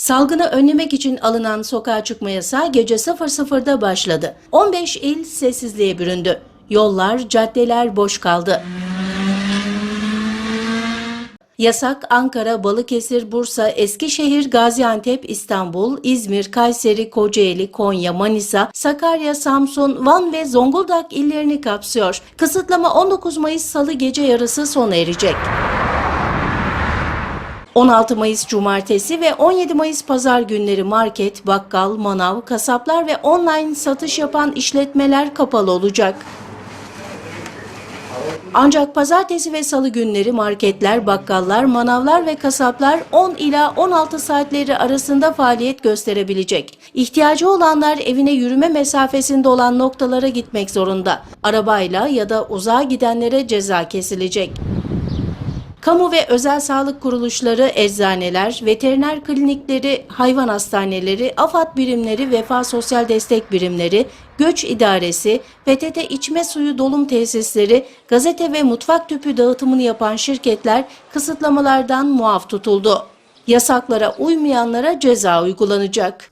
Salgını önlemek için alınan sokağa çıkma yasağı gece 00'da başladı. 15 il sessizliğe büründü. Yollar, caddeler boş kaldı. Yasak Ankara, Balıkesir, Bursa, Eskişehir, Gaziantep, İstanbul, İzmir, Kayseri, Kocaeli, Konya, Manisa, Sakarya, Samsun, Van ve Zonguldak illerini kapsıyor. Kısıtlama 19 Mayıs Salı gece yarısı sona erecek. 16 Mayıs Cumartesi ve 17 Mayıs Pazar günleri market, bakkal, manav, kasaplar ve online satış yapan işletmeler kapalı olacak. Ancak pazartesi ve salı günleri marketler, bakkallar, manavlar ve kasaplar 10 ila 16 saatleri arasında faaliyet gösterebilecek. İhtiyacı olanlar evine yürüme mesafesinde olan noktalara gitmek zorunda. Arabayla ya da uzağa gidenlere ceza kesilecek. Kamu ve özel sağlık kuruluşları, eczaneler, veteriner klinikleri, hayvan hastaneleri, AFAD birimleri, vefa sosyal destek birimleri, göç idaresi, PTT içme suyu dolum tesisleri, gazete ve mutfak tüpü dağıtımını yapan şirketler kısıtlamalardan muaf tutuldu. Yasaklara uymayanlara ceza uygulanacak.